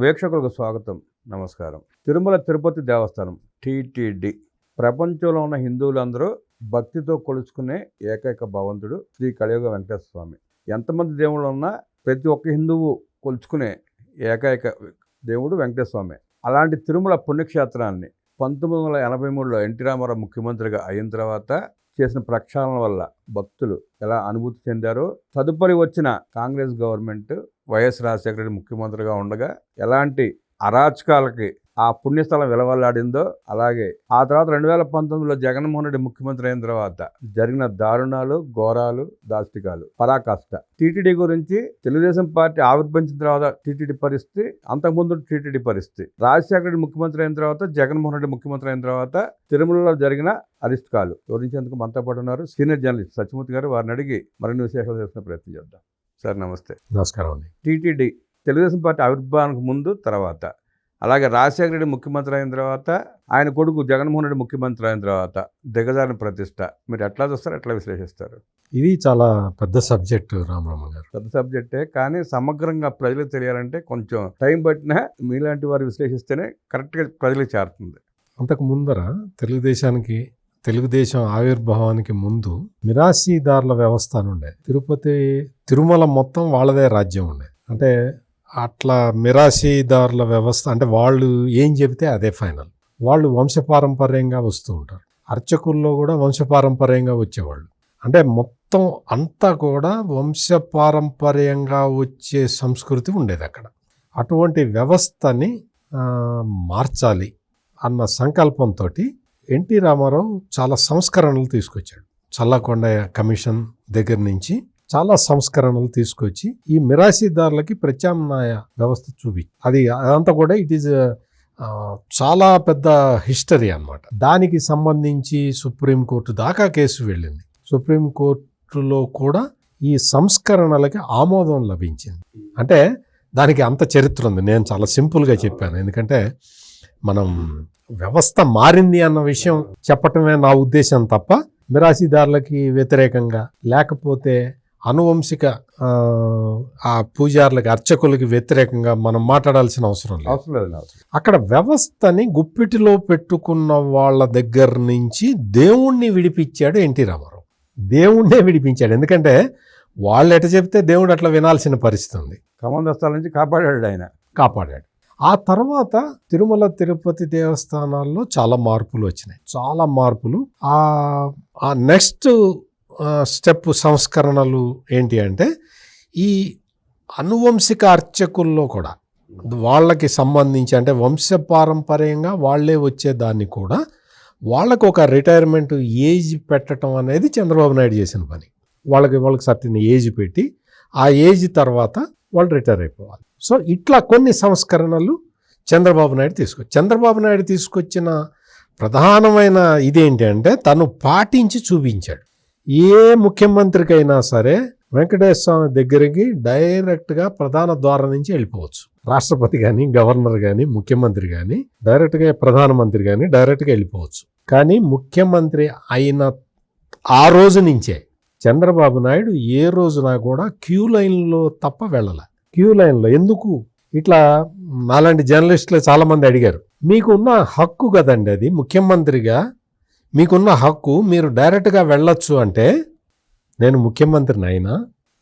వీక్షకులకు స్వాగతం. నమస్కారం. తిరుమల తిరుపతి దేవస్థానం టిటిడి. ప్రపంచంలో ఉన్న హిందువులందరూ భక్తితో కొలుచుకునే ఏకైక భగవంతుడు శ్రీ కలియుగ వెంకటేశ్వర స్వామి ఎంతమంది దేవుళ్ళు ఉన్నా ప్రతి ఒక్క హిందువు కొలుచుకునే ఏకైక దేవుడు వెంకటేశ్వర స్వామి అలాంటి తిరుమల పుణ్యక్షేత్రాన్ని పంతొమ్మిది వందల ఎనభై మూడులో ఎన్టీ రామారావు ముఖ్యమంత్రిగా అయిన తర్వాత చేసిన ప్రక్షాళన వల్ల భక్తులు ఎలా అనుభూతి చెందారో తదుపరి వచ్చిన Congress government YS Rajasekhara Reddy ముఖ్యమంత్రిగా ఉండగా ఎలాంటి అరాచకాలకి ఆ పుణ్యస్థలం విలవల్లాడిందో అలాగే ఆ తర్వాత రెండు వేల పంతొమ్మిదిలో జగన్మోహన్ రెడ్డి ముఖ్యమంత్రి అయిన తర్వాత జరిగిన దారుణాలు ఘోరాలు దాష్టికాలు పరాకాష్ట. టీటీడీ గురించి తెలుగుదేశం పార్టీ ఆవిర్భవించిన తర్వాత టీటీడీ పరిస్థితి అంతకుముందు టీటీడీ పరిస్థితి. రాజశేఖర రెడ్డి ముఖ్యమంత్రి అయిన తర్వాత జగన్మోహన్ రెడ్డి ముఖ్యమంత్రి అయిన తర్వాత తిరుమలలో జరిగిన అరిష్కాలు. వివరించేందుకు మనతో పాటు ఉన్నారు సీనియర్ జర్నలిస్ట్ సత్యమూర్తి గారు. వారిని అడిగి మరిన్ని విశేషాలు చేసిన ప్రయత్నం చేద్దాం. సార్ నమస్తే. నమస్కారం అండి. టీటీడీ తెలుగుదేశం పార్టీ ఆవిర్భావానికి ముందు తర్వాత అలాగే రాజశేఖర రెడ్డి ముఖ్యమంత్రి అయిన తర్వాత ఆయన కొడుకు జగన్మోహన్ రెడ్డి ముఖ్యమంత్రి అయిన తర్వాత దిగజారిన ప్రతిష్ట. మీరు ఎట్లా చూస్తారు ఎట్లా విశ్లేషిస్తారు? ఇది చాలా పెద్ద సబ్జెక్ట్ రామరామ గారు. పెద్ద సబ్జెక్టే కానీ సమగ్రంగా ప్రజలకు తెలియాలంటే కొంచెం టైం పట్టినా మీలాంటి వారు విశ్లేషిస్తేనే కరెక్ట్గా ప్రజలకు చేరుతుంది. అంతకు ముందర తెలుగుదేశానికి తెలుగుదేశం ఆవిర్భావానికి ముందు మిరాసీదారుల వ్యవస్థ అని ఉండే. తిరుపతి తిరుమల మొత్తం వాళ్ళదే రాజ్యం ఉండే. అంటే అట్లా మిరాసీదారుల వ్యవస్థ అంటే వాళ్ళు ఏం చెబితే అదే ఫైనల్. వాళ్ళు వంశపారంపర్యంగా వస్తూ ఉంటారు. అర్చకుల్లో కూడా వంశపారంపర్యంగా వచ్చేవాళ్ళు. అంటే మొత్తం అంతా కూడా వంశపారంపర్యంగా వచ్చే సంస్కృతి ఉండేది అక్కడ. అటువంటి వ్యవస్థని మార్చాలి అన్న సంకల్పంతో ఎన్టీ రామారావు చాలా సంస్కరణలు తీసుకొచ్చాడు. చల్లకొండ కమిషన్ దగ్గర నుంచి చాలా సంస్కరణలు తీసుకొచ్చి ఈ మిరాసీదారులకి ప్రత్యామ్నాయ వ్యవస్థ చూపి అది అదంతా కూడా ఇట్ ఈజ్ చాలా పెద్ద హిస్టరీ అన్నమాట. దానికి సంబంధించి సుప్రీంకోర్టు దాకా కేసు వెళ్ళింది. సుప్రీంకోర్టులో కూడా ఈ సంస్కరణలకి ఆమోదం లభించింది. అంటే దానికి అంత చరిత్ర ఉంది. నేను చాలా సింపుల్గా చెప్పాను. ఎందుకంటే మనం వ్యవస్థ మారింది అన్న విషయం చెప్పటమే నా ఉద్దేశం తప్ప మిరాసీదారులకి వ్యతిరేకంగా లేకపోతే అనువంశిక ఆ, పూజారులకి అర్చకులకి వ్యతిరేకంగా మనం మాట్లాడాల్సిన అవసరం లేదు. అక్కడ వ్యవస్థని గుప్పిటిలో పెట్టుకున్న వాళ్ళ దగ్గర నుంచి దేవుణ్ణి విడిపించాడు ఎన్టీ రామారావు. దేవుణ్ణే విడిపించాడు. ఎందుకంటే వాళ్ళు ఎట చెప్తే దేవుడు అట్లా వినాల్సిన పరిస్థితి ఉంది. కమందస్తాల నుంచి కాపాడాడు ఆయన. కాపాడాడు. ఆ తర్వాత తిరుమల తిరుపతి దేవస్థానాల్లో చాలా మార్పులు వచ్చినాయి. చాలా మార్పులు. ఆ ఆ నెక్స్ట్ స్టెప్ సంస్కరణలు ఏంటి అంటే ఈ అనువంశిక అర్చకుల్లో కూడా వాళ్ళకి సంబంధించి అంటే వంశపారంపర్యంగా వాళ్ళే వచ్చేదాన్ని కూడా వాళ్ళకు ఒక రిటైర్మెంట్ ఏజ్ పెట్టడం అనేది చంద్రబాబు నాయుడు చేసిన పని. వాళ్ళకి వాళ్ళకి సర్టిన ఏజ్ పెట్టి ఆ ఏజ్ తర్వాత వాళ్ళు రిటైర్ అయిపోవాలి. సో ఇట్లా కొన్ని సంస్కరణలు చంద్రబాబు నాయుడు తీసుకొచ్చి చంద్రబాబు నాయుడు తీసుకొచ్చిన ప్రధానమైన ఇదేంటి అంటే తను పాటించి చూపించాడు. ఏ ముఖ్యమంత్రికైనా సరే వెంకటేశ్వర స్వామి దగ్గరికి డైరెక్ట్గా ప్రధాన ద్వారం నుంచి వెళ్ళిపోవచ్చు. రాష్ట్రపతి కానీ గవర్నర్ కానీ ముఖ్యమంత్రి కానీ డైరెక్ట్గా ప్రధానమంత్రి కానీ డైరెక్ట్గా వెళ్ళిపోవచ్చు. కానీ ముఖ్యమంత్రి అయిన ఆ రోజు నుంచే చంద్రబాబు నాయుడు ఏ రోజున కూడా క్యూ లైన్లో తప్ప వెళ్ళలే. క్యూ లైన్లో. ఎందుకు? ఇట్లా నాలాంటి జర్నలిస్టులు చాలామంది అడిగారు. మీకున్న హక్కు కదండి అది? ముఖ్యమంత్రిగా మీకున్న హక్కు మీరు డైరెక్ట్గా వెళ్ళొచ్చు అంటే నేను ముఖ్యమంత్రిని అయినా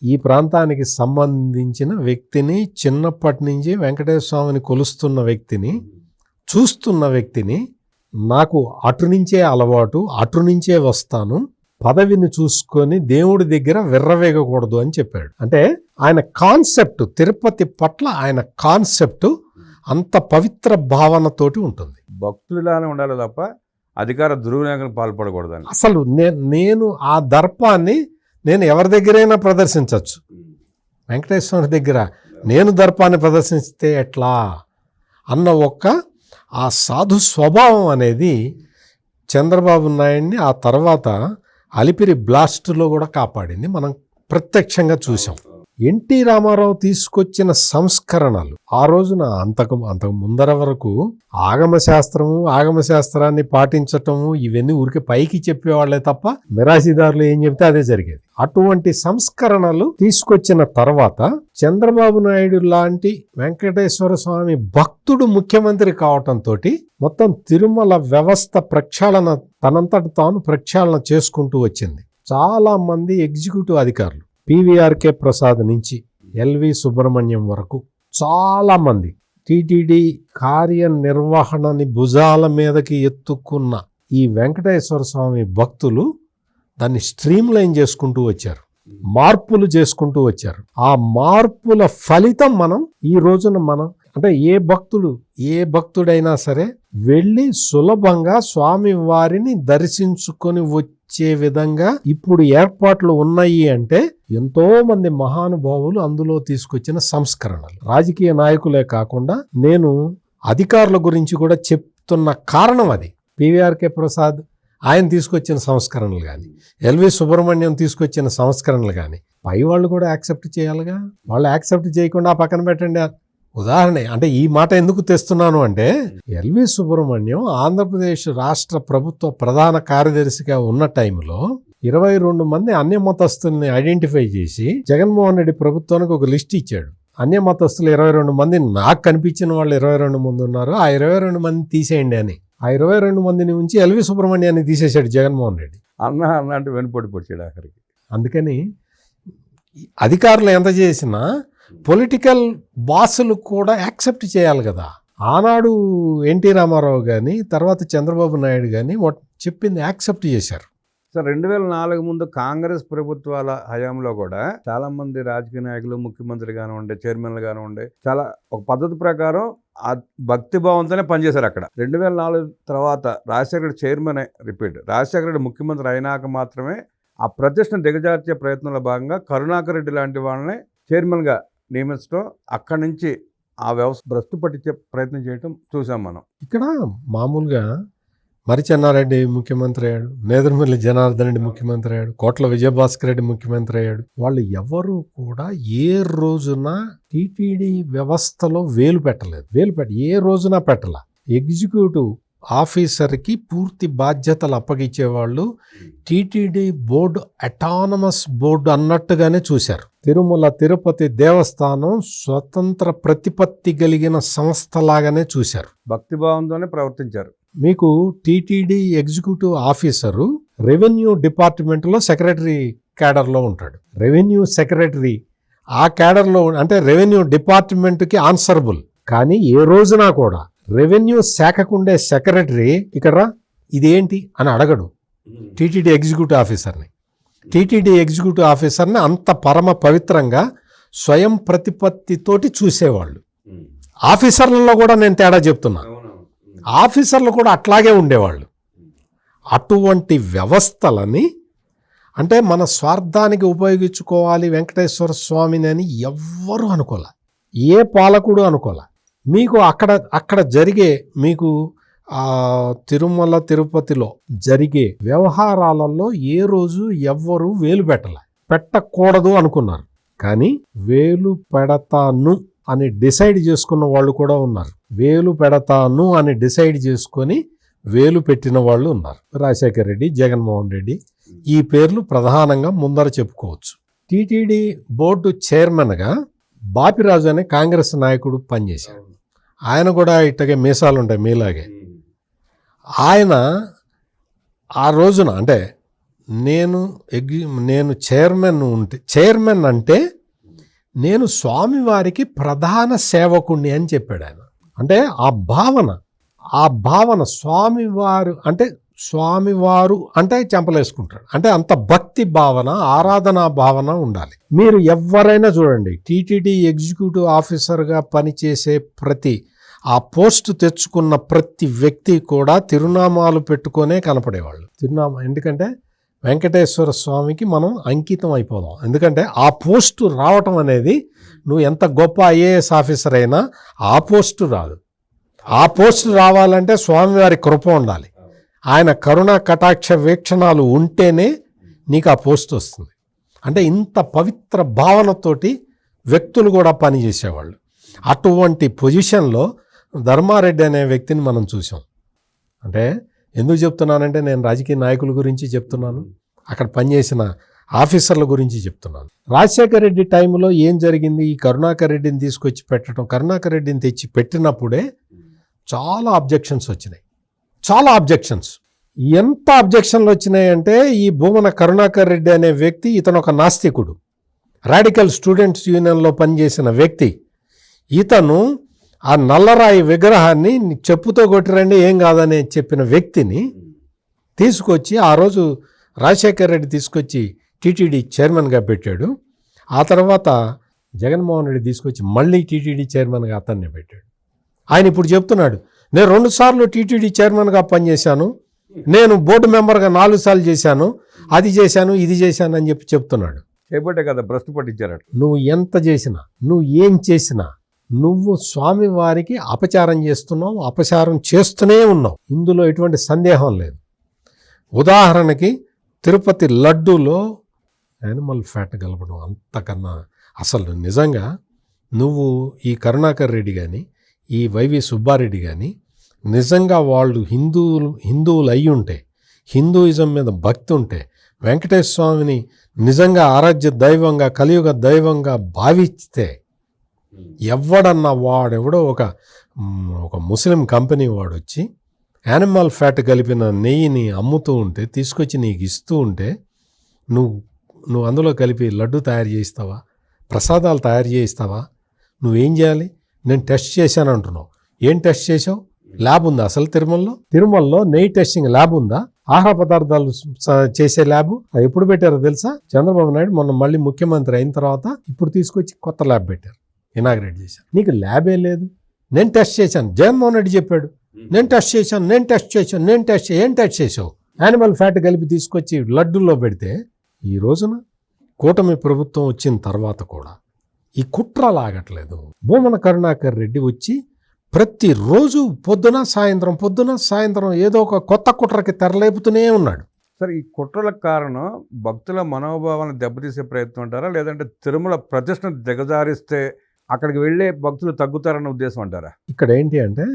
ఈ ప్రాంతానికి సంబంధించిన వ్యక్తిని చిన్నప్పటి నుంచి వెంకటేశ్వర స్వామిని కొలుస్తున్న వ్యక్తిని చూస్తున్న వ్యక్తిని నాకు అటు నుంచే అలవాటు అటు నుంచే వస్తాను. పదవిని చూసుకొని దేవుడి దగ్గర విర్రవేగకూడదు అని చెప్పాడు. అంటే ఆయన కాన్సెప్ట్ తిరుపతి పట్ల ఆయన కాన్సెప్ట్ అంత పవిత్ర భావనతోటి ఉంటుంది. భక్తులానే ఉండాలి తప్ప అధికార దుర్వినియోగం పాల్పడకూడదని. అసలు నేను ఆ దర్పాన్ని నేను ఎవరి దగ్గరైనా ప్రదర్శించవచ్చు వెంకటేశ్వర దగ్గర నేను దర్పాన్ని ప్రదర్శిస్తే ఎట్లా? అన్న ఒక్క ఆ సాధు స్వభావం అనేది చంద్రబాబు నాయుడిని ఆ తర్వాత అలిపిరి బ్లాస్ట్లో కూడా కాపాడింది. మనం ప్రత్యక్షంగా చూసాం ఎన్టీ రామారావు తీసుకొచ్చిన సంస్కరణలు. ఆ రోజున అంతకు అంతకు ముందర వరకు ఆగమ శాస్త్రము ఆగమ శాస్త్రాన్ని పాటించటము ఇవన్నీ ఊరికే పైకి చెప్పేవాళ్ళే తప్ప మిరాశీదారులు ఏం చెప్తే అదే జరిగేది. అటువంటి సంస్కరణలు తీసుకొచ్చిన తర్వాత చంద్రబాబు నాయుడు లాంటి వెంకటేశ్వర స్వామి భక్తుడు ముఖ్యమంత్రి కావటంతో మొత్తం తిరుమల వ్యవస్థ ప్రక్షాళన తనంతట తాను ప్రక్షాళన చేసుకుంటూ వచ్చింది. చాలా మంది ఎగ్జిక్యూటివ్ అధికారులు పివిఆర్కే ప్రసాద్ నుంచి ఎల్వి సుబ్రహ్మణ్యం వరకు చాలామంది టీటీడీ కార్యనిర్వహణని భుజాల మీదకి ఎత్తుకున్న ఈ వెంకటేశ్వర స్వామి భక్తులు దాన్ని స్ట్రీమ్లైన్ చేసుకుంటూ వచ్చారు. మార్పులు చేసుకుంటూ వచ్చారు. ఆ మార్పుల ఫలితం మనం ఈ రోజున మనం అంటే ఏ భక్తుడు ఏ భక్తుడైనా సరే వెళ్ళి సులభంగా స్వామి వారిని దర్శించుకొని వచ్చి విధంగా ఇప్పుడు ఏర్పాట్లు ఉన్నాయి అంటే ఎంతో మంది మహానుభావులు అందులో తీసుకొచ్చిన సంస్కరణలు. రాజకీయ నాయకులే కాకుండా నేను అధికారుల గురించి కూడా చెప్తున్న కారణం అది. పివిఆర్కే ప్రసాద్ ఆయన తీసుకొచ్చిన సంస్కరణలు కానీ ఎల్వి సుబ్రహ్మణ్యం తీసుకొచ్చిన సంస్కరణలు కానీ పై వాళ్ళు కూడా యాక్సెప్ట్ చేయాలిగా? వాళ్ళు యాక్సెప్ట్ చేయకుండా ఆ పక్కన పెట్టండి. ఉదాహరణ అంటే ఈ మాట ఎందుకు తెస్తున్నాను అంటే ఎల్వి సుబ్రహ్మణ్యం ఆంధ్రప్రదేశ్ రాష్ట్ర ప్రభుత్వ ప్రధాన కార్యదర్శిగా ఉన్న టైంలో ఇరవై రెండు మంది అన్య మతస్థుల్ని ఐడెంటిఫై చేసి జగన్మోహన్ రెడ్డి ప్రభుత్వానికి ఒక లిస్ట్ ఇచ్చాడు. అన్య మతస్థులు ఇరవై రెండు మంది నాకు కనిపించిన వాళ్ళు ఇరవై రెండు మంది ఉన్నారు ఆ ఇరవై రెండు మంది తీసేయండి అని. ఆ ఇరవై రెండు మందిని ఉంచి ఎల్వి సుబ్రహ్మణ్యాన్ని తీసేశాడు జగన్మోహన్ రెడ్డి. అన్న అన్న అంటే వెనుపడి పొడిచాడు ఆఖరికి. అందుకని అధికారులు ఎంత చేసినా పొలిటికల్ బాసులు కూడా యాక్సెప్ట్ చేయాలి కదా. ఆనాడు ఎన్టీ రామారావు కానీ తర్వాత చంద్రబాబు నాయుడు కానీ చెప్పింది యాక్సెప్ట్ చేశారు. సార్ రెండు వేల నాలుగు ముందు కాంగ్రెస్ ప్రభుత్వాల హయాంలో కూడా చాలా మంది రాజకీయ నాయకులు ముఖ్యమంత్రి కానివ్వండి చైర్మన్లు కానివ్వండి చాలా ఒక పద్ధతి ప్రకారం ఆ భక్తి భావంతోనే పనిచేశారు అక్కడ. రెండు వేల నాలుగు తర్వాత రాజశేఖర చైర్మన్ రిపీట్ రాజశేఖర రెడ్డి ముఖ్యమంత్రి అయినాక మాత్రమే ఆ ప్రతిష్టను దిగజార్చే ప్రయత్నంలో భాగంగా కరుణాకర్ రెడ్డి లాంటి వాళ్ళని చైర్మన్గా నియమించడం అక్కడి నుంచి ఆ వ్యవస్థ భ్రష్టు పట్టించే ప్రయత్నం చేయడం చూసాం మనం. ఇక్కడ మామూలుగా మరి చెన్నారెడ్డి ముఖ్యమంత్రి అయ్యాడు నేదురుమల్లి జనార్దన్ రెడ్డి ముఖ్యమంత్రి అయ్యాడు కోట్ల విజయభాస్కర్ రెడ్డి ముఖ్యమంత్రి అయ్యాడు. వాళ్ళు ఎవరు కూడా ఏ రోజున టీటీడీ వ్యవస్థలో వేలు పెట్టలేదు. వేలు పెట్ట ఏ రోజున పెట్టల? ఎగ్జిక్యూటివ్ ఆఫీసర్కి పూర్తి బాధ్యతలు అప్పగించేవాళ్ళు టీటీడీ బోర్డు అటానమస్ బోర్డు అన్నట్టుగానే చూశారు. తిరుమల తిరుపతి దేవస్థానం స్వతంత్ర ప్రతిపత్తి కలిగిన సంస్థలాగానే చూశారు. భక్తి భావంతోనే ప్రవర్తించారు. మీకు టీటీడీ ఎగ్జిక్యూటివ్ ఆఫీసరు రెవెన్యూ డిపార్ట్మెంట్లో సెక్రటరీ క్యాడర్లో ఉంటాడు. రెవెన్యూ సెక్రటరీ ఆ క్యాడర్లో అంటే రెవెన్యూ డిపార్ట్మెంట్కి ఆన్సరబుల్. కానీ ఏ రోజున కూడా రెవెన్యూ శాఖకుండే సెక్రటరీ ఇక్కడ రా, ఇదేంటి అని అడగడు. టీటీడీ ఎగ్జిక్యూటివ్ ఆఫీసర్ని. టీటీడీ ఎగ్జిక్యూటివ్ ఆఫీసర్ని అంత పరమ పవిత్రంగా స్వయం ప్రతిపత్తితోటి చూసేవాళ్ళు. ఆఫీసర్లలో కూడా నేను తేడా చెప్తున్నా. ఆఫీసర్లు కూడా అట్లాగే ఉండేవాళ్ళు. అటువంటి వ్యవస్థలని అంటే మన స్వార్థానికి ఉపయోగించుకోవాలి వెంకటేశ్వర స్వామిని అని ఎవ్వరూ అనుకోలే. ఏ పాలకుడు అనుకోలే. మీకు అక్కడ అక్కడ జరిగే మీకు తిరుమల తిరుపతిలో జరిగే వ్యవహారాలలో ఏ రోజు ఎవ్వరూ వేలు పెట్టలే. పెట్టకూడదు అనుకున్నారు. కానీ వేలు పెడతాను అని డిసైడ్ చేసుకున్న వాళ్ళు కూడా ఉన్నారు. వేలు పెడతాను అని డిసైడ్ చేసుకొని వేలు పెట్టిన వాళ్ళు ఉన్నారు. రాజశేఖర్ రెడ్డి జగన్మోహన్ రెడ్డి ఈ పేర్లు ప్రధానంగా ముందర చెప్పుకోవచ్చు. టీటీడీ బోర్డు చైర్మన్గా బాపిరాజు అనే కాంగ్రెస్ నాయకుడు పనిచేశాడు. ఆయన కూడా ఇట్టగే మీసాలు ఉంటాయి మీలాగే ఆయన ఆ రోజున అంటే నేను ఎగ్జి నేను చైర్మన్ ఉంటే చైర్మన్ అంటే నేను స్వామివారికి ప్రధాన సేవకుణ్ణి అని చెప్పాడు ఆయన. అంటే ఆ భావన ఆ భావన స్వామివారు అంటే స్వామివారు అంటే చెంపలేసుకుంటాడు. అంటే అంత భక్తి భావన ఆరాధనా భావన ఉండాలి. మీరు ఎవరైనా చూడండి టీటీడీ ఎగ్జిక్యూటివ్ ఆఫీసర్గా పనిచేసే ప్రతి ఆ పోస్ట్ తెచ్చుకున్న ప్రతి వ్యక్తి కూడా తిరునామాలు పెట్టుకునే కనపడేవాళ్ళు. తిరునామా ఎందుకంటే వెంకటేశ్వర స్వామికి మనం అంకితం అయిపోదాం. ఎందుకంటే ఆ పోస్టు రావటం అనేది నువ్వు ఎంత గొప్ప ఐఏఎస్ ఆఫీసర్ అయినా ఆ పోస్టు రాదు. ఆ పోస్టు రావాలంటే స్వామివారి కృప ఉండాలి. ఆయన కరుణ కటాక్ష వీక్షణాలు ఉంటేనే నీకు ఆ పోస్ట్ వస్తుంది. అంటే ఇంత పవిత్ర భావనతోటి వ్యక్తులు కూడా పనిచేసేవాళ్ళు అటువంటి పొజిషన్లో ధర్మారెడ్డి అనే వ్యక్తిని మనం చూసాం. అంటే ఎందుకు చెప్తున్నానంటే నేను రాజకీయ నాయకుల గురించి చెప్తున్నాను. అక్కడ పనిచేసిన ఆఫీసర్ల గురించి చెప్తున్నాను. రాజశేఖర రెడ్డి టైంలో ఏం జరిగింది? ఈ కరుణాకర్ రెడ్డిని తీసుకొచ్చి పెట్టడం కరుణాకర్ రెడ్డిని తెచ్చి పెట్టినప్పుడే చాలా అబ్జెక్షన్స్ వచ్చినాయి. చాలా అబ్జెక్షన్స్ ఎంత అబ్జెక్షన్లు వచ్చినాయంటే ఈ భూమన కరుణాకర్ రెడ్డి అనే వ్యక్తి ఇతను ఒక నాస్తికుడు. రాడికల్ స్టూడెంట్స్ యూనియన్లో పనిచేసిన వ్యక్తి. ఇతను ఆ నల్లరాయి విగ్రహాన్ని చెప్పుతో కొట్టిరండి ఏం కాదని చెప్పిన వ్యక్తిని తీసుకొచ్చి ఆ రోజు రాజశేఖర్ రెడ్డి తీసుకొచ్చి టీటీడీ చైర్మన్గా పెట్టాడు. ఆ తర్వాత జగన్మోహన్ రెడ్డి తీసుకొచ్చి మళ్ళీ టీటీడీ చైర్మన్గా అతన్ని పెట్టాడు. ఆయన ఇప్పుడు చెప్తున్నాడు నేను రెండు సార్లు టీటీడీ చైర్మన్గా పనిచేశాను. నేను బోర్డు మెంబర్గా నాలుగు సార్లు చేశాను. అది చేశాను ఇది చేశాను అని చెప్పి చెప్తున్నాడు. చేపట్టే కదా భ్రష్టు పట్టించారట. నువ్వు ఎంత చేసినా నువ్వు ఏం చేసినా నువ్వు స్వామి వారికి అపచారం చేస్తున్నావు అపచారం చేస్తూనే ఉన్నావు. ఇందులో ఎటువంటి సందేహం లేదు. ఉదాహరణకి తిరుపతి లడ్డూలో యానిమల్ ఫ్యాట్ కలపడం అంతకన్నా అసలు నిజంగా నువ్వు ఈ కరుణాకర్ రెడ్డి కానీ ఈ వైవి సుబ్బారెడ్డి కానీ నిజంగా వాళ్ళు హిందువులు హిందువులు అయి ఉంటే హిందూయిజం మీద భక్తి ఉంటే వెంకటేశ్వర స్వామిని నిజంగా ఆరాధ్య దైవంగా కలియుగ దైవంగా భావిస్తే ఎవడన్నా వాడెవడో ఒక ఒక ముస్లిం కంపెనీ వాడు వచ్చి యానిమల్ ఫ్యాట్ కలిపిన నెయ్యిని అమ్ముతూ ఉంటే తీసుకొచ్చి నీకు ఇస్తూ ఉంటే నువ్వు నువ్వు అందులో కలిపి లడ్డు తయారు చేయిస్తావా? ప్రసాదాలు తయారు చేయిస్తావా? నువ్వేం చేయాలి? నేను టెస్ట్ చేశాను అంటున్నావు. ఏం టెస్ట్ చేసావు ల్యాబ్ ఉందా అసలు తిరుమలలో? తిరుమలలో నెయ్యి టెస్టింగ్ ల్యాబ్ ఉందా? ఆహార పదార్థాలు చేసే ల్యాబ్? అది ఎప్పుడు పెట్టారో తెలుసా? చంద్రబాబు నాయుడు మొన్న మళ్ళీ ముఖ్యమంత్రి అయిన తర్వాత ఇప్పుడు తీసుకొచ్చి కొత్త ల్యాబ్ పెట్టారు. ఇనాగ్రేట్ చేశారు. నీకు ల్యాబే లేదు. నేను టెస్ట్ చేశాను. జగన్మోహన్ రెడ్డి చెప్పాడు. నేను టెస్ట్ చేశాను. నేను టెస్ట్ చేశాను. నేను టెస్ట్ ఏం టెస్ట్ చేసావు యానిమల్ ఫ్యాట్ కలిపి తీసుకొచ్చి లడ్డూల్లో పెడితే ఈ రోజున కూటమి ప్రభుత్వం వచ్చిన తర్వాత కూడా ఈ కుట్ర లాగట్లేదు. భూమన కరుణాకర్ రెడ్డి వచ్చి ప్రతిరోజు పొద్దున సాయంత్రం పొద్దున సాయంత్రం ఏదో ఒక కొత్త కుట్రకి తెరలేపుతూనే ఉన్నాడు. సరే ఈ కుట్రలకు కారణం భక్తుల మనోభావాలను దెబ్బతీసే ప్రయత్నం అంటారా? లేదంటే తిరుమల ప్రతిష్టను దిగజారిస్తే అక్కడికి వెళ్ళే భక్తులు తగ్గుతారన్న ఉద్దేశం అంటారా? ఇక్కడ ఏంటి అంటే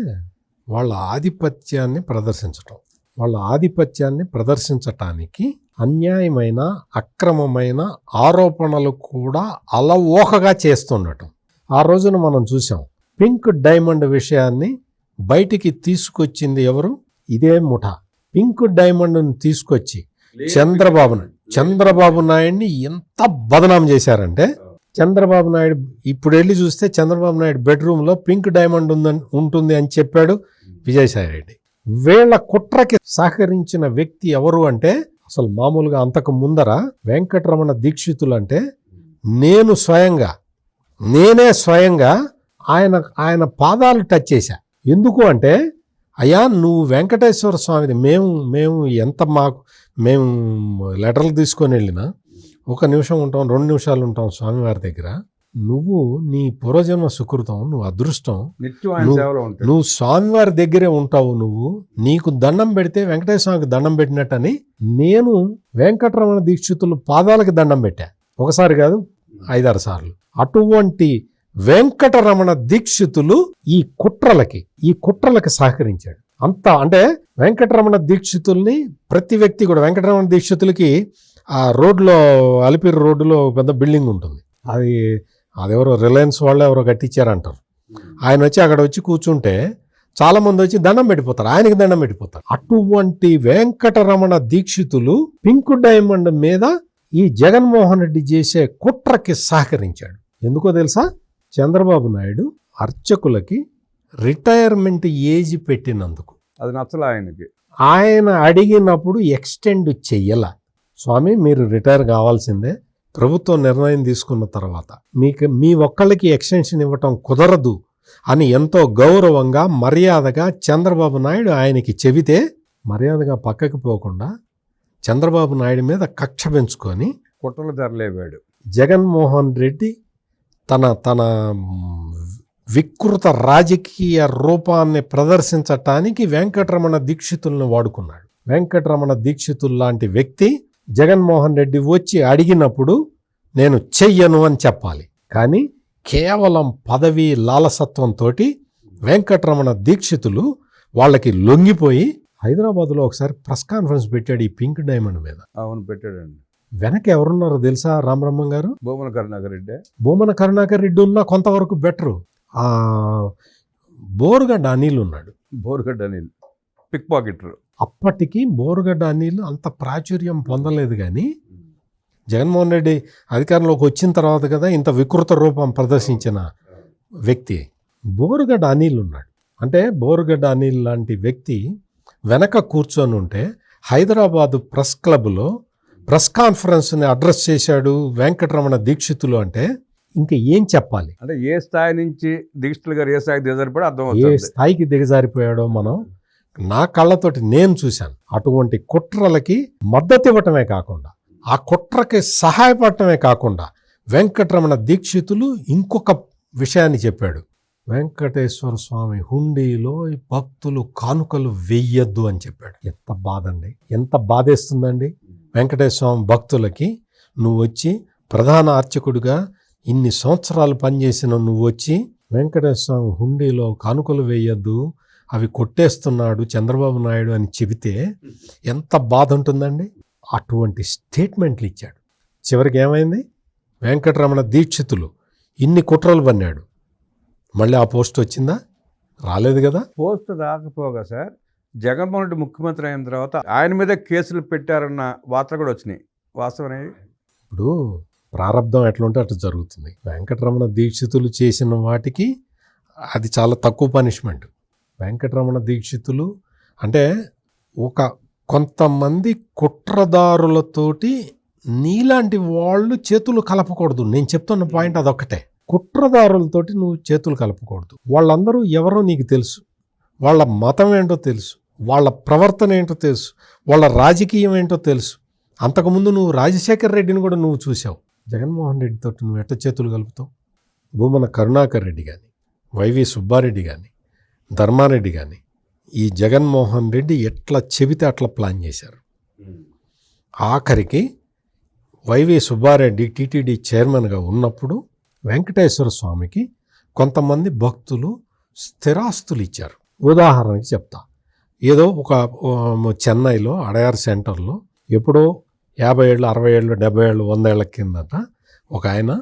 వాళ్ళ ఆధిపత్యాన్ని ప్రదర్శించటం. వాళ్ళ ఆధిపత్యాన్ని ప్రదర్శించటానికి అన్యాయమైన అక్రమమైన ఆరోపణలు కూడా అలవోకగా చేస్తుండటం. ఆ రోజున మనం చూసాం పింక్ డైమండ్ విషయాన్ని బయటికి తీసుకొచ్చింది ఎవరు? ఇదే ముఠ. పింక్ డైమండ్ని తీసుకొచ్చి చంద్రబాబు నాయుడు చంద్రబాబు నాయుడిని ఎంత బదనాం చేశారంటే చంద్రబాబు నాయుడు ఇప్పుడు వెళ్ళి చూస్తే చంద్రబాబు నాయుడు బెడ్రూమ్లో పింక్ డైమండ్ ఉందని ఉంటుంది అని చెప్పాడు విజయసాయి రెడ్డి. వీళ్ళ కుట్రకి సహకరించిన వ్యక్తి ఎవరు అంటే అసలు మామూలుగా అంతకు ముందర వెంకటరమణ దీక్షితులు అంటే నేను స్వయంగా నేనే స్వయంగా ఆయన ఆయన పాదాలు టచ్ చేశా. ఎందుకు అంటే అయ్యా నువ్వు వెంకటేశ్వర స్వామిది మేము మేము ఎంత మాకు మేము లెటర్లు తీసుకొని వెళ్ళినా ఒక నిమిషం ఉంటాం రెండు నిమిషాలు ఉంటాం స్వామివారి దగ్గర. నువ్వు నీ పూర్వజన్మ సుకృతం నువ్వు అదృష్టం. నువ్వు స్వామివారి దగ్గరే ఉంటావు నువ్వు. నీకు దండం పెడితే వెంకటేశ్వర స్వామికి దండం పెట్టినట్టని నేను వెంకటరమణ దీక్షితులు పాదాలకి దండం పెట్టా. ఒకసారి కాదు ఐదారు సార్లు. అటువంటి వెంకటరమణ దీక్షితులు ఈ కుట్రలకి ఈ కుట్రలకి సహకరించాడు. అంత అంటే వెంకటరమణ దీక్షితుల్ని ప్రతి వ్యక్తి కూడా వెంకటరమణ దీక్షితులకి ఆ రోడ్లో అలిపిరి రోడ్డులో పెద్ద బిల్డింగ్ ఉంటుంది. అది అదెవరో రిలయన్స్ వాళ్ళు ఎవరో కట్టించారంటారు. ఆయన వచ్చి అక్కడ వచ్చి కూర్చుంటే చాలా మంది వచ్చి దండం పెట్టిపోతారు. ఆయనకి దండం పెట్టిపోతారు. అటువంటి వెంకటరమణ దీక్షితులు పింక్ డైమండ్ మీద ఈ జగన్మోహన్ రెడ్డి చేసే కుట్రకి సహకరించాడు. ఎందుకో తెలుసా? చంద్రబాబు నాయుడు అర్చకులకి రిటైర్మెంట్ ఏజ్ పెట్టినందుకు. అది నచ్చలే ఆయనకి. ఆయన అడిగినప్పుడు ఎక్స్టెండ్ చెయ్యల. స్వామి మీరు రిటైర్ కావాల్సిందే. ప్రభుత్వం నిర్ణయం తీసుకున్న తర్వాత మీకు మీ ఒక్కళ్ళకి ఎక్స్టెన్షన్ ఇవ్వటం కుదరదు అని ఎంతో గౌరవంగా మర్యాదగా చంద్రబాబు నాయుడు ఆయనకి చెబితే మర్యాదగా పక్కకి పోకుండా చంద్రబాబు నాయుడు మీద కక్ష పెంచుకొని కుట్రలు తెరలేవాడు జగన్మోహన్ రెడ్డి తన తన వికృత రాజకీయ రూపాన్ని ప్రదర్శించటానికి వెంకటరమణ దీక్షితులను వాడుకున్నాడు. వెంకటరమణ దీక్షితులు లాంటి వ్యక్తి జగన్మోహన్ రెడ్డి వచ్చి అడిగినప్పుడు నేను చెయ్యను అని చెప్పాలి. కానీ కేవలం పదవి లాలసత్వంతో వెంకటరమణ దీక్షితులు వాళ్ళకి లొంగిపోయి హైదరాబాద్లో ఒకసారి ప్రెస్ కాన్ఫరెన్స్ పెట్టాడు ఈ పింక్ డైమండ్ మీద. అవును పెట్టాడండి. వెనక ఎవరున్నారో తెలుసా రామబ్రహ్మం గారు? భూమన కరుణాకర్ రెడ్డి. భూమన కరుణాకర్ రెడ్డి ఉన్నా కొంతవరకు బెటరు. బోరుగడ్డ అనిల్ ఉన్నాడు. బోర్గడ్డ అనిల్. Pick pocketer. అప్పటికి బోరుగడ్డ అనిల్ అంత ప్రాచుర్యం పొందలేదు కానీ జగన్మోహన్ రెడ్డి అధికారంలోకి వచ్చిన తర్వాత కదా ఇంత వికృత రూపం ప్రదర్శించిన వ్యక్తి. బోరుగడ్డ అనిల్ ఉన్నాడు. అంటే బోరుగడ్డ అనిల్ లాంటి వ్యక్తి వెనక కూర్చొని ఉంటే హైదరాబాదు ప్రెస్ క్లబ్లో ప్రెస్ కాన్ఫరెన్స్ని అడ్రస్ చేశాడు వెంకటరమణ దీక్షితులు అంటే ఇంకా ఏం చెప్పాలి? అంటే ఏ స్థాయి నుంచి దీక్షలు గారు ఏ స్థాయికి దిగజారిపడి అర్థం ఏ స్థాయికి దిగజారిపోయాడో మనం నా కళ్ళతోటి నేను చూశాను. అటువంటి కుట్రలకి మద్దతు ఇవ్వటమే కాకుండా ఆ కుట్రకి సహాయపడటమే కాకుండా వెంకటరమణ దీక్షితులు ఇంకొక విషయాన్ని చెప్పాడు. వెంకటేశ్వర స్వామి హుండీలో భక్తులు కానుకలు వెయ్యొద్దు అని చెప్పాడు. ఎంత బాధ అండి ఎంత బాధేస్తుందండి. వెంకటేశ్వర స్వామి భక్తులకి నువ్వు వచ్చి ప్రధాన అర్చకుడిగా ఇన్ని సంవత్సరాలు పనిచేసిన నువ్వు వచ్చి వెంకటేశ్వర స్వామి హుండీలో కానుకలు వేయొద్దు అవి కొట్టేస్తున్నాడు చంద్రబాబు నాయుడు అని చెబితే ఎంత బాధ ఉంటుందండి? అటువంటి స్టేట్మెంట్లు ఇచ్చాడు. చివరికి ఏమైంది? వెంకటరమణ దీక్షితులు ఇన్ని కుట్రలు పన్నాడు. మళ్ళీ ఆ పోస్ట్ వచ్చిందా? రాలేదు కదా? పోస్ట్ రాకపోగా సార్ జగన్మోహన్ రెడ్డి ముఖ్యమంత్రి అయిన తర్వాత ఆయన మీద కేసులు పెట్టారన్న వార్తలు కూడా వచ్చినాయి. వాస్తవమే ఇప్పుడు ప్రారంధం ఎట్లా ఉంటే అట్లా జరుగుతుంది. వెంకటరమణ దీక్షితులు చేసిన వాటికి అది చాలా తక్కువ పనిష్మెంట్. వెంకటరమణ దీక్షితులు అంటే ఒక కొంతమంది కుట్రదారులతోటి నీలాంటి వాళ్ళు చేతులు కలపకూడదు. నేను చెప్తున్న పాయింట్ అదొక్కటే. కుట్రదారులతోటి నువ్వు చేతులు కలపకూడదు. వాళ్ళందరూ ఎవరో నీకు తెలుసు. వాళ్ళ మతం ఏంటో తెలుసు. వాళ్ళ ప్రవర్తన ఏంటో తెలుసు. వాళ్ళ రాజకీయం ఏంటో తెలుసు. అంతకుముందు నువ్వు రాజశేఖర్ రెడ్డిని కూడా నువ్వు చూసావు జగన్మోహన్ రెడ్డితో నువ్వు ఎట్ట చేతులు కలుపుతావు? భూమన కరుణాకర్ రెడ్డి కానీ వైవి సుబ్బారెడ్డి కానీ ధర్మారెడ్డి కానీ ఈ జగన్మోహన్ రెడ్డి ఎట్లా చెబితే అట్లా ప్లాన్ చేశారు. ఆఖరికి వైవి సుబ్బారెడ్డి టీటీడీ చైర్మన్గా ఉన్నప్పుడు వెంకటేశ్వర స్వామికి కొంతమంది భక్తులు స్థిరాస్తులు ఇచ్చారు. ఉదాహరణకి చెప్తా. ఏదో ఒక చెన్నైలో అడయార్ సెంటర్లో ఎప్పుడో యాభై ఏళ్ళు అరవై ఏళ్ళు డెబ్బై ఏళ్ళు వంద ఏళ్ళ కిందట ఒక ఆయన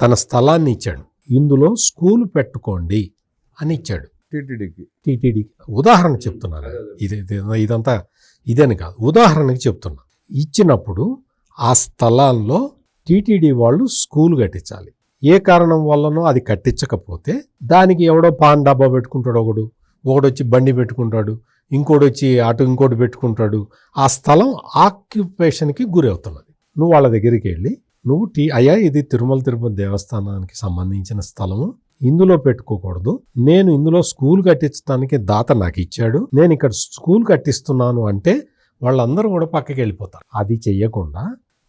తన స్థలాన్ని ఇచ్చాడు. ఇందులో స్కూల్ పెట్టుకోండి అని ఇచ్చాడు. టీటీడీకి. టీటీడీ ఉదాహరణ చెప్తున్నాను ఇది ఇది- ఇదంతా ఇదని కాదు. ఉదాహరణకి చెప్తున్నా. ఇచ్చినప్పుడు ఆ స్థలాల్లో టీటీడీ వాళ్ళు స్కూల్ కట్టించాలి. ఏ కారణం వల్లనో అది కట్టించకపోతే దానికి ఎవడో పాన్ డబ్బా పెట్టుకుంటాడు ఒకడు. ఒకడు వచ్చి బండి పెట్టుకుంటాడు. ఇంకోటి వచ్చి అటు ఇంకోటి పెట్టుకుంటాడు. ఆ స్థలం ఆక్యుపేషన్కి గురి అవుతున్నది. నువ్వు వాళ్ళ దగ్గరికి వెళ్ళి నువ్వు టీ అయ్యా ఇది తిరుమల తిరుపతి దేవస్థానానికి సంబంధించిన స్థలము. ఇందులో పెట్టుకోకూడదు. నేను ఇందులో స్కూల్ కట్టించడానికి దాత నాకు ఇచ్చాడు. నేను ఇక్కడ స్కూల్ కట్టిస్తున్నాను అంటే వాళ్ళందరూ కూడా పక్కకి వెళ్ళిపోతారు. అది చెయ్యకుండా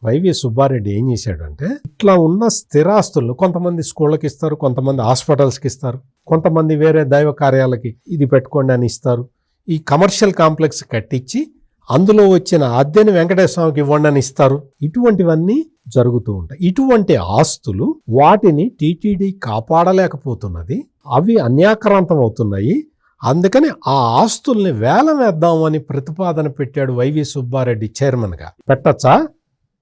వైవి సుబ్బారెడ్డి ఏం చేశాడంటే ఇట్లా ఉన్న స్థిరాస్తులను కొంతమంది స్కూళ్ళకి ఇస్తారు కొంతమంది హాస్పిటల్స్కి ఇస్తారు కొంతమంది వేరే దైవ కార్యాలకి ఇది పెట్టుకోండి అని ఇస్తారు. ఈ కమర్షియల్ కాంప్లెక్స్ కట్టించి అందులో వచ్చిన అద్దెని వెంకటేశ్వర స్వామికి ఇవ్వండి అని ఇస్తారు. ఇటువంటివన్నీ జరుగుతూ ఉంటాయి. ఇటువంటి ఆస్తులు వాటిని టీటీడీ కాపాడలేకపోతున్నది. అవి అన్యాక్రాంతం అవుతున్నాయి. అందుకని ఆ ఆస్తుల్ని వేలం వేద్దామని ప్రతిపాదన పెట్టాడు వైవి సుబ్బారెడ్డి చైర్మన్గా. పెట్టచ్చా?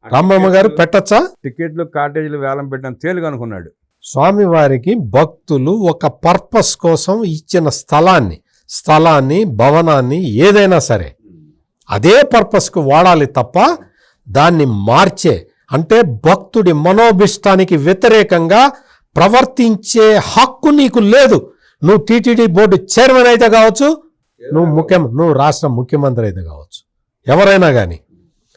రామమ్మ గారు పెట్టచ్చా? టికెట్లు కాటేజీలు వేలం పెట్టిన తేలిగా అనుకున్నాడు స్వామివారికి భక్తులు ఒక పర్పస్ కోసం ఇచ్చిన స్థలాన్ని స్థలాన్ని భవనాన్ని ఏదైనా సరే అదే పర్పస్కు వాడాలి తప్ప దాన్ని మార్చే అంటే భక్తుడి మనోభిష్టానికి వ్యతిరేకంగా ప్రవర్తించే హక్కు నీకు లేదు. నువ్వు టీటీడీ బోర్డు చైర్మన్ అయితే కావచ్చు నువ్వు ముఖ్యం నువ్వు రాష్ట్ర ముఖ్యమంత్రి అయితే కావచ్చు. ఎవరైనా కానీ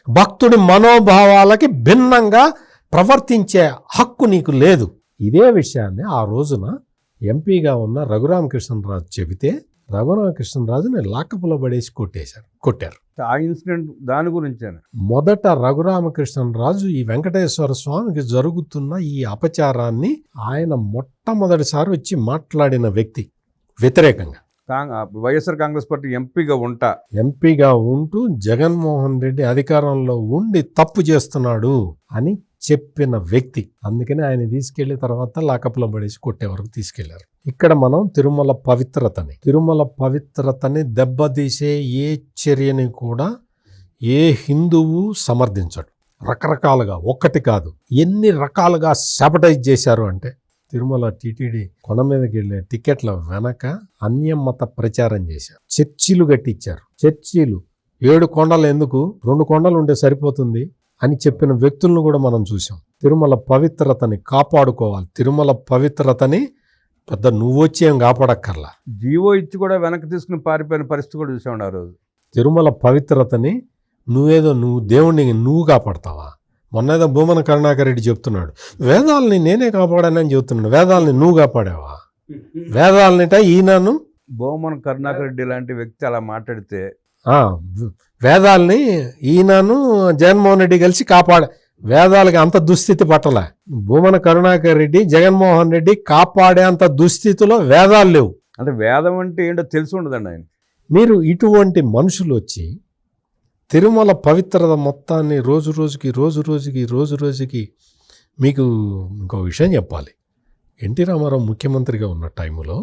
భక్తుడి మనోభావాలకి భిన్నంగా ప్రవర్తించే హక్కు నీకు లేదు. ఇదే విషయాన్ని ఆ రోజున ఎంపీగా ఉన్న రఘురామకృష్ణరాజు చెబితే రఘురామకృష్ణరాజుని లాకపులో పడేసి కొట్టేశారు కొట్టారు. ఆ ఇన్సిడెంట్ దాని గురించేనే. మొదట రఘురామకృష్ణరాజు ఈ వెంకటేశ్వర స్వామికి జరుగుతున్న ఈ అపచారాన్ని ఆయన మొట్టమొదటిసారి వచ్చి మాట్లాడిన వ్యక్తి వ్యతిరేకంగా. కాంగ్ వైఎస్ఆర్ కాంగ్రెస్ పార్టీ ఎంపీగా ఉంటా. ఎంపీగా ఉంటూ జగన్మోహన్ రెడ్డి అధికారంలో ఉండి తప్పు చేస్తున్నాడు అని చెప్పిన వ్యక్తి. అందుకని ఆయన తీసుకెళ్ళిన తర్వాత లాకప్లో పడేసి కొట్టే వరకు తీసుకెళ్ళారు. ఇక్కడ మనం తిరుమల పవిత్రతని తిరుమల పవిత్రతని దెబ్బతీసే ఏ చర్యని కూడా ఏ హిందువు సమర్థించడు. రకరకాలుగా ఒక్కటి కాదు. ఎన్ని రకాలుగా సాబటైజ్ చేశారు అంటే తిరుమల టీటీడీ కొండ మీదకి వెళ్ళే టికెట్ల వెనక అన్యమత ప్రచారం చేశారు. చర్చిలు కట్టించారు చర్చిలు ఏడు కొండలు ఎందుకు? రెండు కొండలు ఉంటే సరిపోతుంది. అని చెప్పిన వ్యక్తులను కూడా మనం చూసాం తిరుమల పవిత్రతని కాపాడుకోవాలి. తిరుమల పవిత్రతని పెద్ద నువ్వు వచ్చి ఏం కాపాడక్కర్లా. జీవో ఇచ్చి కూడా వెనక్కి తీసుకుని పారిపోయిన పరిస్థితి కూడా చూసామండి ఆ రోజు. తిరుమల పవిత్రతని నువ్వేదో నువ్వు దేవుణ్ణి నువ్వు కాపాడతావా? మొన్న ఏదో భూమన కరుణాకర్ రెడ్డి చెప్తున్నాడు. వేదాలని నేనే కాపాడానని చెప్తున్నాడు. వేదాలని నువ్వు కాపాడావా? వేదాలనిట ఈయనను బహుమన్ కరుణాకర్ రెడ్డి లాంటి వ్యక్తి అలా మాట్లాడితే ఆ, వేదాల్ని ఈయనను జగన్మోహన్ రెడ్డి కలిసి కాపాడ వేదాలకి అంత దుస్థితి పట్టలే. భూమన కరుణాకర్ రెడ్డి జగన్మోహన్ రెడ్డి కాపాడేంత దుస్థితిలో వేదాలు లేవు. అంటే వేదం అంటే ఏంటో తెలిసి ఉండదండి ఆయన మీరు ఇటువంటి మనుషులు వచ్చి తిరుమల పవిత్రత మొత్తాన్ని రోజు రోజుకి రోజు రోజుకి రోజు రోజుకి మీకు ఇంకో విషయం చెప్పాలి. ఎన్టీ రామారావు ముఖ్యమంత్రిగా ఉన్న టైంలో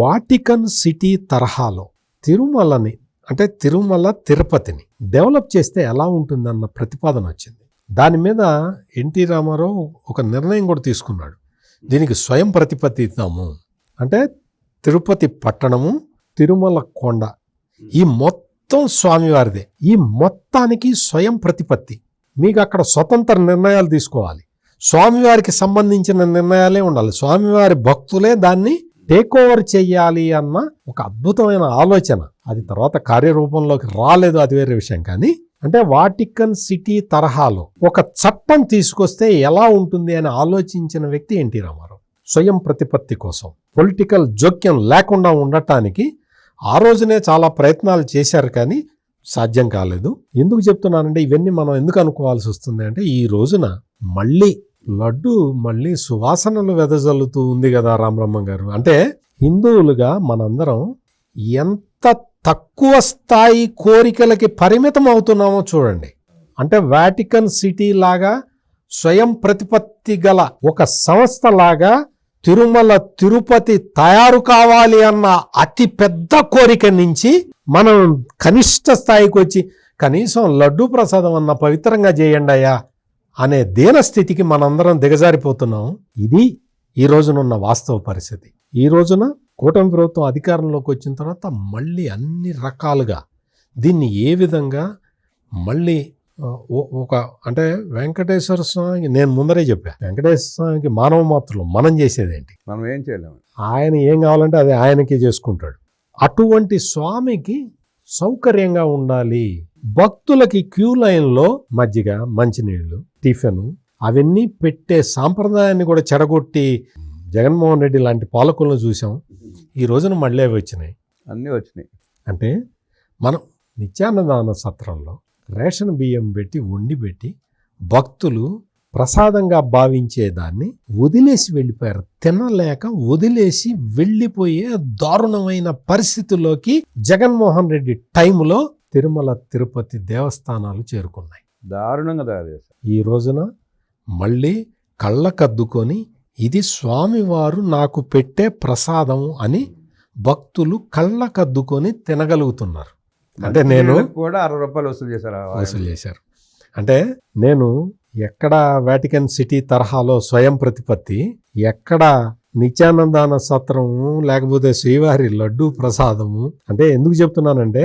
వాటికన్ సిటీ తరహాలో తిరుమలని అంటే తిరుమల తిరుపతిని డెవలప్ చేస్తే ఎలా ఉంటుందన్న ప్రతిపాదన వచ్చింది. దాని మీద ఎన్టీ రామారావు ఒక నిర్ణయం కూడా తీసుకున్నాడు. దీనికి స్వయం ప్రతిపత్తి ఇద్దాము. అంటే తిరుపతి పట్టణము తిరుమల కొండ ఈ మొత్తం స్వామివారిదే. ఈ మొత్తానికి స్వయం ప్రతిపత్తి. మీకు అక్కడ స్వతంత్ర నిర్ణయాలు తీసుకోవాలి. స్వామివారికి సంబంధించిన నిర్ణయాలే ఉండాలి. స్వామివారి భక్తులే దాన్ని టేక్ ఓవర్ చేయాలి అన్న ఒక అద్భుతమైన ఆలోచన. అది తర్వాత కార్యరూపంలోకి రాలేదు అది వేరే విషయం. కానీ అంటే వాటికన్ సిటీ తరహాలో ఒక చట్టం తీసుకొస్తే ఎలా ఉంటుంది అని ఆలోచించిన వ్యక్తి ఎన్టీ రామారావు. స్వయం ప్రతిపత్తి కోసం పొలిటికల్ జోక్యం లేకుండా ఉండటానికి ఆ రోజునే చాలా ప్రయత్నాలు చేశారు కానీ సాధ్యం కాలేదు. ఎందుకు చెప్తున్నానంటే ఇవన్నీ మనం ఎందుకు అనుకోవాల్సి వస్తుంది అంటే ఈ రోజున మళ్ళీ లడ్డు మళ్ళీ సువాసనలు వెదజల్లుతూ ఉంది కదా రామబ్రహ్మ గారు అంటే హిందువులుగా మనందరం ఎంత తక్కువ స్థాయి కోరికలకి పరిమితం అవుతున్నామో చూడండి. అంటే వాటికన్ సిటీ లాగా స్వయం ప్రతిపత్తి గల ఒక సంస్థ లాగా తిరుమల తిరుపతి తయారు కావాలి అన్న అతి పెద్ద కోరిక నుంచి మనం కనిష్ట స్థాయికి వచ్చి కనీసం లడ్డూ ప్రసాదం అన్న పవిత్రంగా చేయండి అయ్యా. అనే దీన స్థితికి మనందరం దిగజారిపోతున్నాం. ఇది ఈ రోజునున్న వాస్తవ పరిస్థితి. ఈ రోజున కూటమి ప్రభుత్వం అధికారంలోకి వచ్చిన తర్వాత మళ్ళీ అన్ని రకాలుగా దీన్ని ఏ విధంగా మళ్ళీ ఒక అంటే వెంకటేశ్వర స్వామికి నేను ముందరే చెప్పా. వెంకటేశ్వర స్వామికి మానవ మాత్రలు మనం చేసేదేంటి? మనం ఏం చేయలేము ఆయన ఏం కావాలంటే అది ఆయనకి చేసుకుంటాడు. అటువంటి స్వామికి సౌకర్యంగా ఉండాలి. భక్తులకి క్యూ లైన్లో మజ్జిగ మంచినీళ్ళు టిఫిన్ అవన్నీ పెట్టే సాంప్రదాయాన్ని కూడా చెడగొట్టి జగన్మోహన్ రెడ్డి లాంటి పాలకులను చూసాం. ఈ రోజున మళ్ళీ అవి వచ్చినాయి. అన్నీ వచ్చినాయి. అంటే మనం నిత్యాన్నదాన సత్రంలో రేషన్ బియ్యం పెట్టి వండి పెట్టి భక్తులు ప్రసాదంగా భావించే దాన్ని వదిలేసి వెళ్ళిపోయారు. తినలేక వదిలేసి వెళ్ళిపోయే దారుణమైన పరిస్థితుల్లోకి జగన్మోహన్ రెడ్డి టైంలో తిరుమల తిరుపతి దేవస్థానాలు చేరుకున్నాయి. దారుణంగా తయారు చేశారు. ఈ రోజున మళ్ళీ కళ్ళకద్దుకొని ఇది స్వామివారు నాకు పెట్టే ప్రసాదం అని భక్తులు కళ్ళకద్దుకొని తినగలుగుతున్నారు. అంటే నేను కూడా అరవై రూపాయలు వసూలు చేశారు వసూలు చేశారు. అంటే నేను ఎక్కడ వాటికన్ సిటీ తరహాలో స్వయం ప్రతిపత్తి ఎక్కడ నిత్యానందాన సత్రము లేకపోతే శ్రీవారి లడ్డు ప్రసాదము అంటే ఎందుకు చెప్తున్నానంటే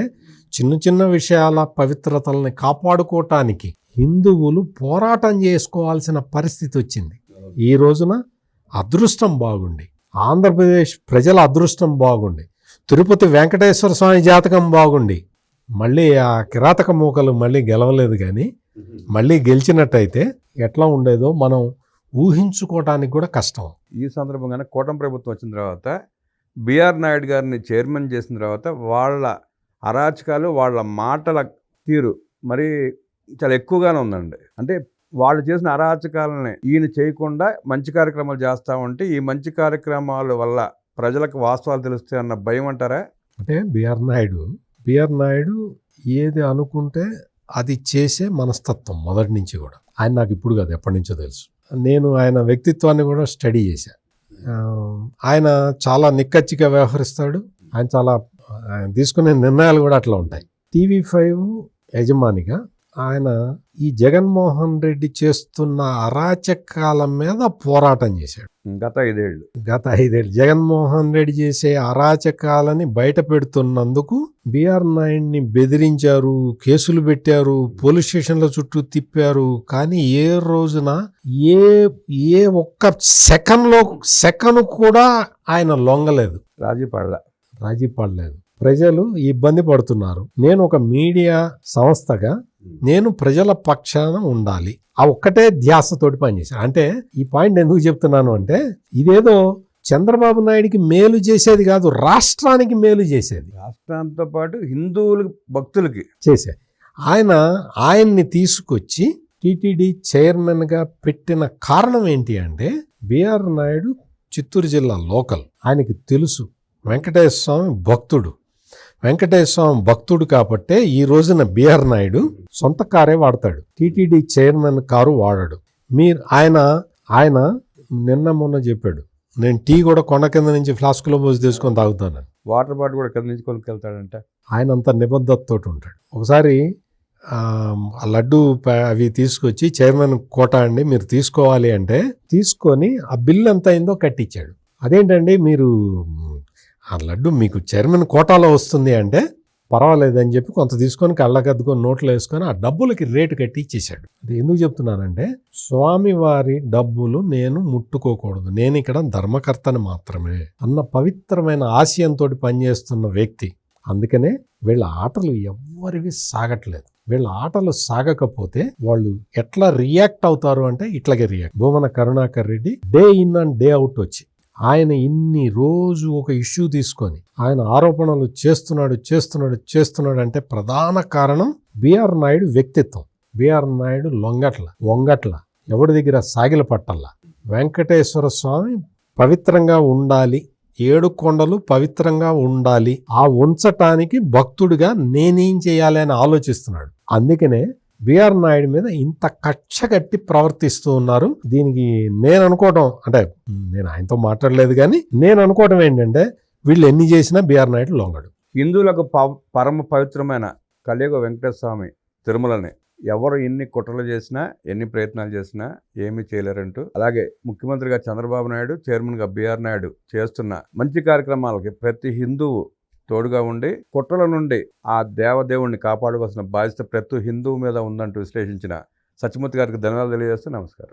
చిన్న చిన్న విషయాల పవిత్రతల్ని కాపాడుకోవటానికి హిందువులు పోరాటం చేసుకోవాల్సిన పరిస్థితి వచ్చింది. ఈ రోజున అదృష్టం బాగుండి ఆంధ్రప్రదేశ్ ప్రజల అదృష్టం బాగుండి తిరుపతి వెంకటేశ్వర స్వామి జాతకం బాగుండి మళ్ళీ ఆ కిరాతక మూకలు మళ్ళీ గెలవలేదు కానీ మళ్ళీ గెలిచినట్టయితే ఎట్లా ఉండేదో మనం ఊహించుకోవటానికి కూడా కష్టం. ఈ సందర్భంగానే కూటమి ప్రభుత్వం వచ్చిన తర్వాత బీఆర్ నాయుడు గారిని చైర్మన్ చేసిన తర్వాత వాళ్ళ అరాచకాలు వాళ్ళ మాటల తీరు మరి చాలా ఎక్కువగానే ఉందండి. అంటే వాళ్ళు చేసిన అరాచకాలని ఈయన చేయకుండా మంచి కార్యక్రమాలు చేస్తూ ఉంటే ఈ మంచి కార్యక్రమాల వల్ల ప్రజలకు వాస్తవాలు తెలుస్తాయి అన్న భయం అంటారా? అంటే బిఆర్ నాయుడు బిఆర్ నాయుడు ఏది అనుకుంటే అది చేసే మనస్తత్వం మొదటి నుంచి కూడా. ఆయన నాకు ఇప్పుడు కాదు ఎప్పటి నుంచో తెలుసు. నేను ఆయన వ్యక్తిత్వాన్ని కూడా స్టడీ చేశాను ఆయన చాలా నిక్కచ్చిగా వ్యవహరిస్తాడు. ఆయన చాలా ఆయన తీసుకునే నిర్ణయాలు కూడా అట్లా ఉంటాయి. టీవీ ఫైవ్ యజమానిగా ఆయన ఈ జగన్మోహన్ రెడ్డి చేస్తున్న అరాచకాల మీద పోరాటం చేశాడు. గత ఐదేళ్ళు. గత ఐదేళ్ళు. జగన్మోహన్ రెడ్డి చేసే అరాచకాలని బయట పెడుతున్నందుకు బిఆర్ నాయుడిని బెదిరించారు కేసులు పెట్టారు పోలీస్ స్టేషన్ల చుట్టూ తిప్పారు. కానీ ఏ రోజున ఏ ఏ ఒక్క సెకండ్లో సెకండ్ కూడా ఆయన లొంగలేదు. రాజీ పడల రాజీ పడలేదు. ప్రజలు ఇబ్బంది పడుతున్నారు. నేను ఒక మీడియా సంస్థగా నేను ప్రజల పక్షాన ఉండాలి. ఆ ఒక్కటే ధ్యాసతోటి పనిచేశాను. అంటే ఈ పాయింట్ ఎందుకు చెప్తున్నాను అంటే ఇదేదో చంద్రబాబు నాయుడికి మేలు చేసేది కాదు రాష్ట్రానికి మేలు చేసేది. రాష్ట్రాంతో పాటు హిందువుల భక్తులకి. చేసేది ఆయన ఆయన్ని తీసుకొచ్చి టిటిడి చైర్మన్గా పెట్టిన కారణం ఏంటి అంటే బిఆర్ నాయుడు చిత్తూరు జిల్లా లోకల్. ఆయనకి తెలుసు. వెంకటేశ్వర స్వామి భక్తుడు. వెంకటేశ్వర స్వామి భక్తుడు కాబట్టే ఈ రోజున బిఆర్ నాయుడు సొంత కారే వాడతాడు. టిటిడి చైర్మన్ కారు వాడాడు. మీరు ఆయన ఆయన నిన్న మొన్న చెప్పాడు. నేను టీ కూడా కొండ కింద నుంచి ఫ్లాస్క్లో పోసి తీసుకొని తాగుతాను వాటర్ బాటిల్ కూడా కింద నుంచి కొనుక్కెళ్తాడంట. ఆయన అంత నిబద్ధతతో ఉంటాడు. ఒకసారి ఆ, లడ్డు అవి తీసుకొచ్చి చైర్మన్ కోట అండి మీరు తీసుకోవాలి అంటే తీసుకొని ఆ బిల్ ఎంత అయిందో కట్టించాడు. అదేంటండి మీరు ఆ లడ్డు మీకు చైర్మన్ కోటాలో వస్తుంది అంటే పర్వాలేదని చెప్పి కొంత తీసుకొని కళ్ళకద్దుకొని నోట్లో వేసుకొని ఆ డబ్బులకి రేటు కట్టి ఇచ్చేసాడు అది ఎందుకు చెప్తున్నానంటే స్వామివారి డబ్బులు నేను ముట్టుకోకూడదు. నేను ఇక్కడ ధర్మకర్తని మాత్రమే అన్న పవిత్రమైన ఆశయంతో పనిచేస్తున్న వ్యక్తి. అందుకనే వీళ్ళ ఆటలు ఎవ్వరివి సాగట్లేదు. వీళ్ళ ఆటలు సాగకపోతే వాళ్ళు ఎట్లా రియాక్ట్ అవుతారు అంటే ఇట్లాగే react. Bhumana Karunakar Reddy day in and day out వచ్చి ఆయన ఇన్ని రోజు ఒక ఇష్యూ తీసుకొని ఆయన ఆరోపణలు చేస్తున్నాడు చేస్తున్నాడు చేస్తున్నాడు అంటే ప్రధాన కారణం బిఆర్ నాయుడు వ్యక్తిత్వం. బిఆర్ నాయుడు లొంగట్ల వంగట్ల ఎవడి దగ్గర సాగిల పట్టల్లా వెంకటేశ్వర స్వామి పవిత్రంగా ఉండాలి ఏడు కొండలు పవిత్రంగా ఉండాలి ఆ ఉంచటానికి భక్తుడిగా నేనేం చేయాలి అని ఆలోచిస్తున్నాడు. అందుకనే బిఆర్ నాయుడు మీద ఇంత కక్ష కట్టి ప్రవర్తిస్తూ ఉన్నారు. దీనికి నేను అనుకోవటం అంటే నేను ఆయనతో మాట్లాడలేదు కానీ నేను అనుకోవటం ఏంటంటే వీళ్ళు ఎన్ని చేసినా బిఆర్ నాయుడు లొంగడు. హిందువులకు పరమ పవిత్రమైన కలియుగ వెంకటస్వామి తిరుమలని ఎవరు ఎన్ని కుట్రలు చేసినా ఎన్ని ప్రయత్నాలు చేసినా ఏమీ చేయలేరంటూ అలాగే ముఖ్యమంత్రిగా చంద్రబాబు నాయుడు చైర్మన్గా బీఆర్ నాయుడు చేస్తున్న మంచి కార్యక్రమాలకి ప్రతి హిందువు తోడుగా ఉండి కుట్రల నుండి ఆ దేవదేవుణ్ణి కాపాడుకోవాల్సిన బాధ్యత ప్రతి హిందువు మీద ఉందంటూ విశ్లేషించిన సత్యమూర్తి గారికి ధన్యవాదాలు తెలియజేస్తూ నమస్కారం.